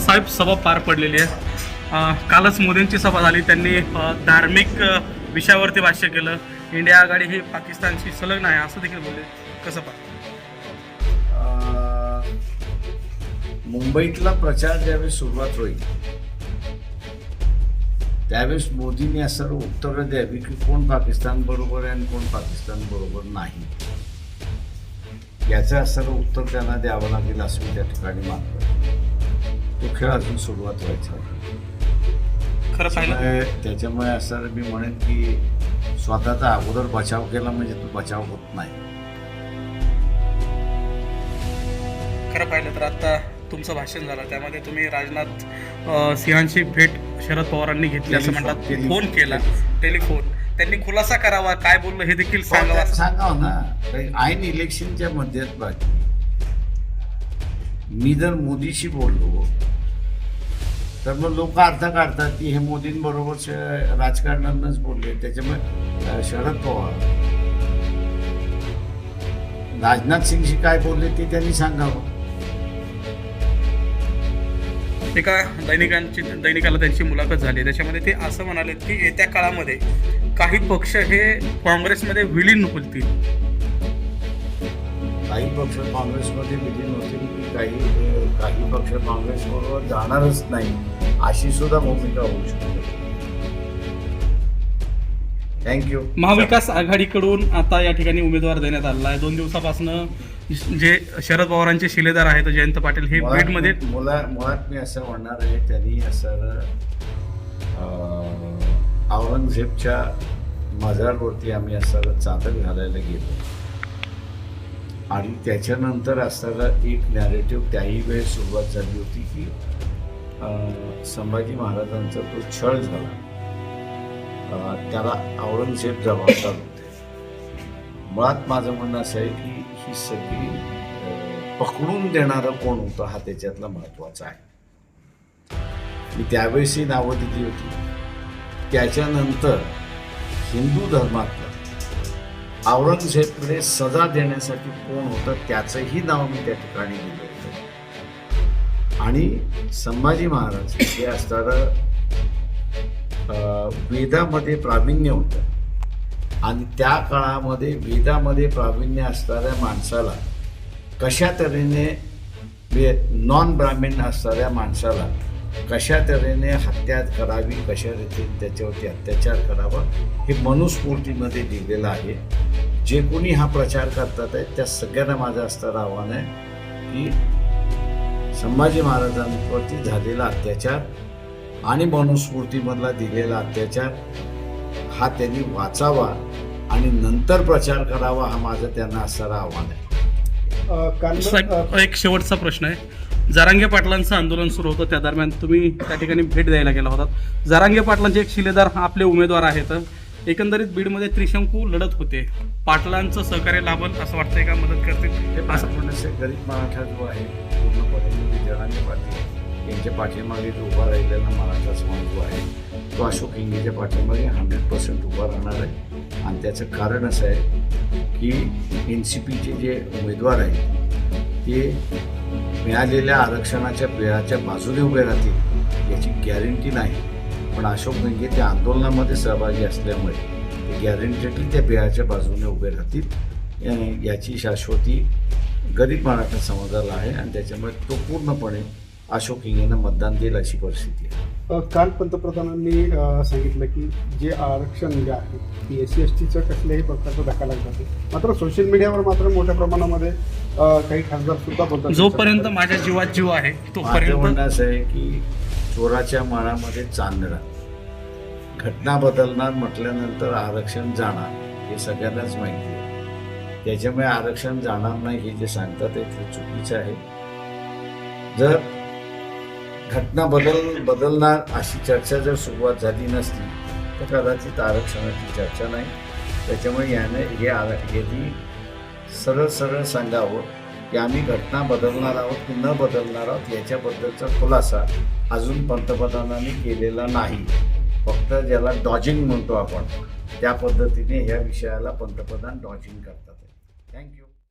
साहेब सभा पार पडलेली आहे. कालच मोदींची सभा झाली. त्यांनी धार्मिक विषयावरती भाष्य केलं. इंडिया आघाडी ही पाकिस्तानशी संलग्न आहे. असं देखील बोलले. कसं पाहता? मुंबईतला प्रचार ज्यावेळेस सुरुवात होईल त्यावेळेस मोदींनी असं उत्तरं द्यावी की कोण पाकिस्तान बरोबर आहे आणि कोण पाकिस्तान बरोबर नाही. याचं असं उत्तर त्यांना द्यावं लागेल असं मी त्या ठिकाणी मानतो. तो खेळ अजून सुरुवात व्हायचा? खरं पाहिलं? त्याच्यामुळे त्याच्यामुळे असं मी म्हणेन की स्वतःचा अगोदर बचाव केला म्हणजे तो बचाव होत नाही. खरं पाहिलं तर आता तुमचं भाषण झालं. त्यामध्ये तुम्ही राजनाथ अ, सिंहांची भेट शरद पवारांनी घेतली असं टेलिफोन, म्हणतात. टेलिफोन. फोन केला. टेलिफोन त्यांनी खुलासा करावा काय बोललं हे देखील सांगावं असं सांगावं ना ऐन इलेक्शनच्या मध्यात बाकी मी जर मोदीशी बोललो तर मग लोक अर्थ काढतात की हे मोदींबरोबर राजकारणानंच बोलले. त्याच्यामुळे शरद पवार. राजनाथ सिंगशी काय बोलले ते त्यांनी सांगावं. एका दैनिकांची दैनिकाला त्यांची मुलाखत झाली. त्याच्यामध्ये ते असं म्हणाले की येत्या काळामध्ये काही पक्ष हे काँग्रेसमध्ये विलीन होतील. काही पक्ष काँग्रेसमध्ये विलीन होतील की काही काही पक्ष काँग्रेसबरोबर जाणारच नाही अशी सुद्धा भूमिका होऊ शकते. थँक्यू महाविकास आघाडीकडून आता या ठिकाणी उमेदवार देण्यात आलेला आहे. दोन दिवसापासून जे शरद पवारांचे शिलेदार आहेत जयंत पाटील हे बीडमध्ये मुला- मुळात मी असं म्हणणार आहे त्यांनी असं औरंगजेबच्या मजारवरती आम्ही असं चादर घालायला गेलो. आणि त्याच्यानंतर असताना एक नॅरेटिव्ह त्याही वेळेस सुरुवात झाली होती की संभाजी महाराजांचा तो छळ झाला. त्याला औरंगजेब जबाबदार होते. मुळात माझं म्हणणं असं आहे की ही सगळी पकडून देणारं कोण होतं हा त्याच्यातला महत्त्वाचा आहे. मी त्यावेळेसही नावं दिली होती. त्याच्यानंतर हिंदू धर्मात औरंगजेबकडे सजा देण्यासाठी कोण होतं त्याचंही नाव मी त्या ठिकाणी दिलं होतं. आणि संभाजी महाराज हे असणारं वेदामध्ये प्रावीण्य होतं. आणि त्या काळामध्ये वेदामध्ये प्रावीण्य असणाऱ्या माणसाला कशा तऱ्हेने नॉन ब्राह्मण असणाऱ्या माणसाला कशा तऱ्हेने हत्या करावी कशा रीतीने त्याच्यावरती अत्याचार करावा हे मनुस्फूर्तीमध्ये लिहिलेलं आहे. जे कोणी हा प्रचार करतात आहेत त्या सगळ्यांना माझं असणारं आव्हान आहे की संभाजी महाराजांवरती झालेला अत्याचार आणि मनुस्फूर्तीमधला दिलेला अत्याचार हा त्यांनी वाचावा आणि नंतर प्रचार करावा हा माझं त्यांना असणारं आव्हान आहे. एक शेवटचा प्रश्न आहे. जरांगे पाटलांचं आंदोलन सुरू होतं त्या दरम्यान तुम्ही त्या ठिकाणी भेट द्यायला गेला होता. जरांगे पाटलांचे एक शिलेदार आपले उमेदवार आहेत. एकंदरीत बीडमध्ये त्रिशंकू लढत होते. पाटलांचं सहकार्य लाभल असं वाटतंय का? मदत करतील? असं. म्हणजे गरीब मराठा जो आहे पूर्णपणे पाटील यांच्या पाठीमागे जो उभा राहिलेला मराठा समाज जो आहे तो अशोक हिंगेच्या पाठीमागे हंड्रेड पर्सेंट उभा राहणार आहे. आणि त्याचं कारण असं आहे की एन सी पीचे जे उमेदवार आहेत ते मिळालेल्या आरक्षणाच्या पेळाच्या बाजूने उभे राहतील याची गॅरंटी नाही. पण अशोक हिंगे त्या आंदोलनामध्ये सहभागी असल्यामुळे ते गॅरंटेडली त्या पेळाच्या बाजूने उभे राहतील. याची शाश्वती गरीब मराठा समाजाला आहे आणि त्याच्यामुळे तो पूर्णपणे अशोक हिंगेनं मतदान देईल अशी परिस्थिती आहे. काल पंतप्रधानांनी सांगितलं की जे आरक्षण जे आहे ती एस सी एस टीचं कसल्याही प्रकारचा धक्का लागत नाही. मात्र सोशल मीडियावर मात्र मोठ्या प्रमाणामध्ये काही खासदार सुद्धा बोलतात. जोपर्यंत माझ्या जीवात जीव आहे तोपर्यंत म्हणणं असं आहे की चोराच्या माळामध्ये चांदणा. घटना बदलणार म्हटल्यानंतर आरक्षण जाणार हे सगळ्यांनाच माहिती आहे. त्याच्यामुळे आरक्षण जाणार नाही हे जे सांगतात ते चुकीचं आहे. जर घटना बदल बदलणार अशी चर्चा जर सुरुवात झाली नसती तर कदाचित आरक्षणाची चर्चा नाही. त्याच्यामुळे याने हे आर यांनी सरळ सरळ सांगावं. की आम्ही घटना बदलणार आहोत की न बदलणार आहोत याच्याबद्दलचा खुलासा अजून पंतप्रधानांनी केलेला नाही. फक्त ज्याला डॉजिंग म्हणतो आपण त्या पद्धतीने ह्या विषयाला पंतप्रधान डॉजिंग करतात.